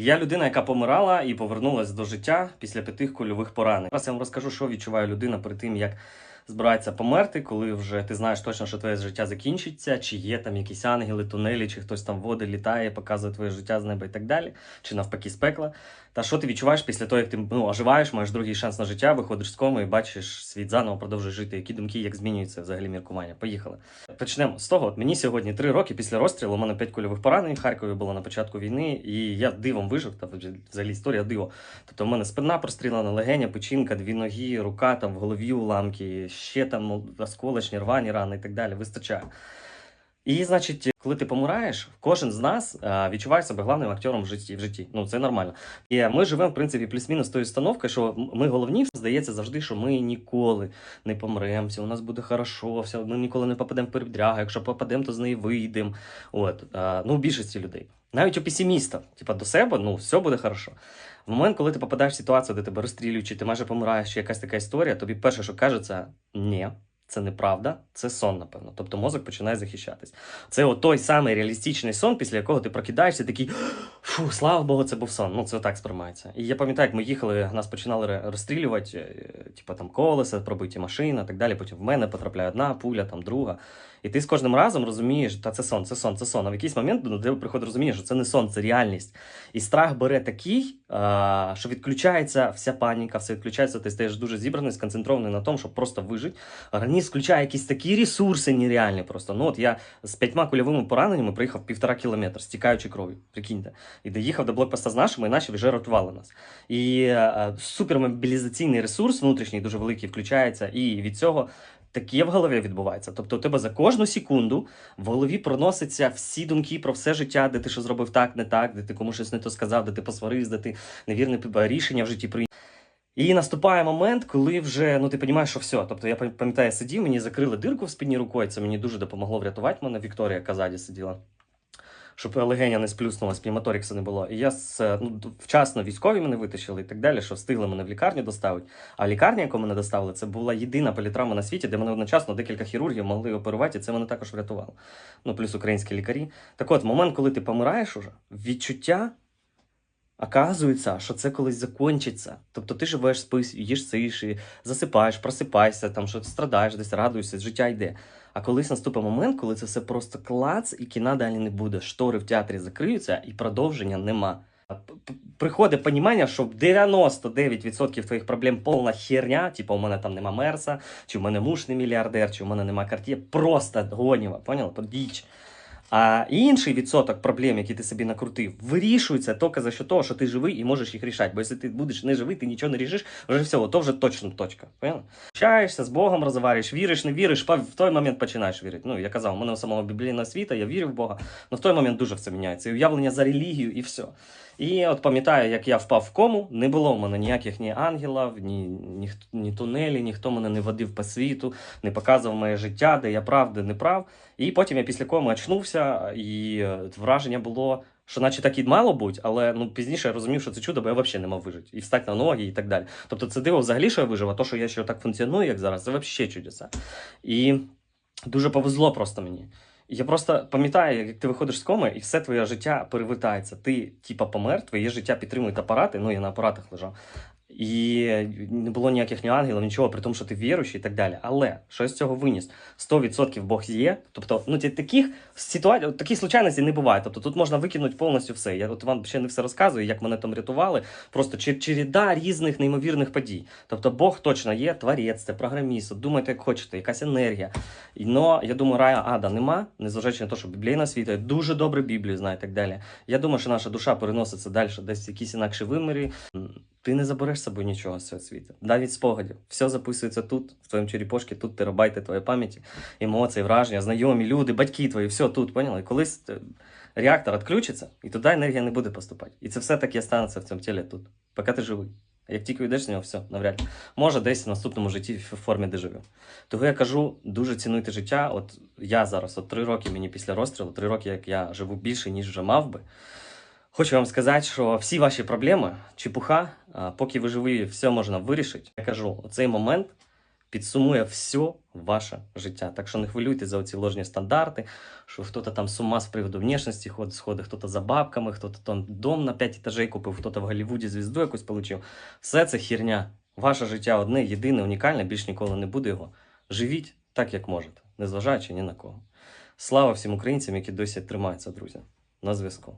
Я людина, яка помирала і повернулася до життя після п'яти кульових поранень. Зараз я вам розкажу, що відчуває людина перед тим, як збирається померти, коли вже ти знаєш точно, що твоє життя закінчиться, чи є там якісь ангели, тунелі, чи хтось там води літає, показує твоє життя з неба і так далі, чи навпаки з пекла. Та що ти відчуваєш після того, як ти ну, оживаєш, маєш другий шанс на життя, виходиш з коми і бачиш світ заново, продовжуєш жити. Які думки, як змінюється взагалі міркування? Поїхали. Почнемо з того. От мені сьогодні три роки після розстрілу. У мене п'ять кульових поранень в Харкові було на початку війни, і я дивом вижив. Та взагалі історія диво. Тобто, в мене спина прострілена, легеня, печінка, дві ноги, рука там в голові уламки, ще там осколочні, рвані рани і так далі. Вистачає. І, значить, коли ти помираєш, кожен з нас а, відчуває себе главним актором в житті. В житті. Ну це нормально. І ми живемо, в принципі, плюс-мінус тою установкою, що ми головні, здається завжди, що ми ніколи не помремо, все у нас буде хорошо, все, ми ніколи не попадемо в передрягу, якщо попадемо, то з неї вийдемо. От, а, ну, у більшості людей. Навіть у песиміста, типа до себе, ну все буде хорошо. В момент, коли ти попадаєш в ситуацію, де тебе розстрілюють, чи ти майже помираєш, чи якась така історія, тобі перше, що кажеться, ні. Це неправда, це сон, напевно. Тобто мозок починає захищатись. Це той самий реалістичний сон, після якого ти прокидаєшся, такий фу, слава Богу, це був сон. Ну це так сприймається. І я пам'ятаю, як ми їхали, нас починали розстрілювати, е, типу там колеса, пробиті машини, так далі. Потім в мене потрапляє одна пуля, там друга. І ти з кожним разом розумієш, та це сон, це сон, це сон. А в якийсь момент до тебе приходить розуміння, що це не сон, це реальність. І страх бере такий, що відключається вся паніка, все відключається, ти стаєш дуже зібраний, сконцентрований на тому, щоб просто вижити. Організм включає якісь такі ресурси нереальні просто. Ну от я з п'ятьма кульовими пораненнями проїхав півтора кілометра, стікаючи кров'ю. Прикиньте. І доїхав до блокпоста з нашими, і наші вже рятували нас. І е, супермобілізаційний ресурс внутрішній дуже великий включається, і від цього. Таке в голові відбувається. Тобто, у тебе за кожну секунду в голові проносяться всі думки про все життя, де ти що зробив так, не так, де ти комусь щось не то сказав, де ти посварився, де ти невірне рішення в житті прийняв. І наступає момент, коли вже ну ти розумієш, що все. Тобто я пам'ятаю, сидів, мені закрили дирку в спині рукою. Це мені дуже допомогло врятувати мене. Вікторія Казаді сиділа. Щоб легеня не сплюснулась, пневмоторікса не було. І я з, ну, вчасно військові мене витащили і так далі, що встигли мене в лікарню доставити. А лікарня, яку мене доставили, це була єдина політравма на світі, де мене одночасно декілька хірургів могли оперувати, і це мене також врятувало. Ну, плюс українські лікарі. Так от, момент, коли ти помираєш уже, відчуття оказується, що це колись закінчиться. Тобто ти живеш, спиш, їш сиші, засипаєш, просипаєшся, там що страдаєш, десь радуєшся, життя йде. А колись наступить момент, коли це все просто клац, і кіна далі не буде. Штори в театрі закриються, і продовження нема. Приходить розуміння, що 99% твоїх проблем повна херня, типу у мене там нема мерса, чи в мене муж не мільярдер, чи в мене нема картє. Просто гоніва, поняла? Діч. А інший відсоток проблем, які ти собі накрутив, вирішується тільки за що того, що ти живий і можеш їх рішати. Бо якщо ти будеш не живий, ти нічого не рішиш, вже все, то вже точно точка. Поняла? Общаєшся з Богом, розговорюєш, віриш, не віриш, в той момент починаєш вірити. Ну, я казав, у мене у самого біблійна освіта, я вірю в Бога, але в той момент дуже все міняється. І уявлення за релігію, і все. І от пам'ятаю, як я впав в кому, не було в мене ніяких ні ангелів, ні, ні, ні тунелі, ніхто мене не водив по світу, не показував моє життя, де я прав, де не прав. І потім я після коми очнувся, і е, враження було, що наче так і мало бути, але ну пізніше я розумів, що це чудо, бо я взагалі не мав вижити. І встати на ноги, і так далі. Тобто це диво взагалі, що я вижив, а то, що я ще так функціоную, як зараз, це взагалі чудеса. І дуже повезло просто мені. Я просто пам'ятаю, як ти виходиш з коми, і все твоє життя перевертається. Ти, типа, помер, твоє життя підтримують апарати, ну я на апаратах лежав. І не було ніяких ні ангелів, нічого, при тому, що ти віруючий і так далі. Але що з цього виніс? 100% Бог є. Тобто, ну таких ситуацій, таких случайностей не буває. Тобто тут можна викинути повністю все. Я от вам ще не все розказую, як мене там рятували. Просто чер- череда різних неймовірних подій. Тобто Бог точно є, творець, це програміст. Думайте, як хочете, якась енергія. Но я думаю, рая ада нема, незважаючи на те, що біблійна світа, дуже добре Біблію знаю і так далі. Я думаю, що наша душа переноситься далі, десь в якісь інакші вимірі. Ти не забереш собою нічого з цього світу. Навіть спогадів. Все записується тут, в твоєму черепошці, тут терабайти твоєї пам'яті, емоції, враження, знайомі люди, батьки твої, все тут, поняли? Колись е, реактор відключиться, і туди енергія не буде поступати. І це все таки станеться в цьому тілі тут, поки ти живий. А як тільки йдеш з нього, все, навряд. Може, десь в наступному житті в формі дежавю. Того я кажу, дуже цінуйте життя. От я зараз, от три роки мені після розстрілу, три роки, як я живу більше, ніж вже мав би. Хочу вам сказати, що всі ваші проблеми, чепуха, поки ви живі, все можна вирішити. Я кажу, оцей момент підсумує все ваше життя. Так що не хвилюйтесь за оці ложні стандарти, що хтось там з ума з приводу внешності ходить, сходить, хтось за бабками, хтось там дом на 5 етажей купив, хтось в Голлівуді звізду якусь отримав. Все це херня. Ваше життя одне, єдине, унікальне, більш ніколи не буде його. Живіть так, як можете, незважаючи ні на кого. Слава всім українцям, які досі тримаються, друзі. На зв'язку.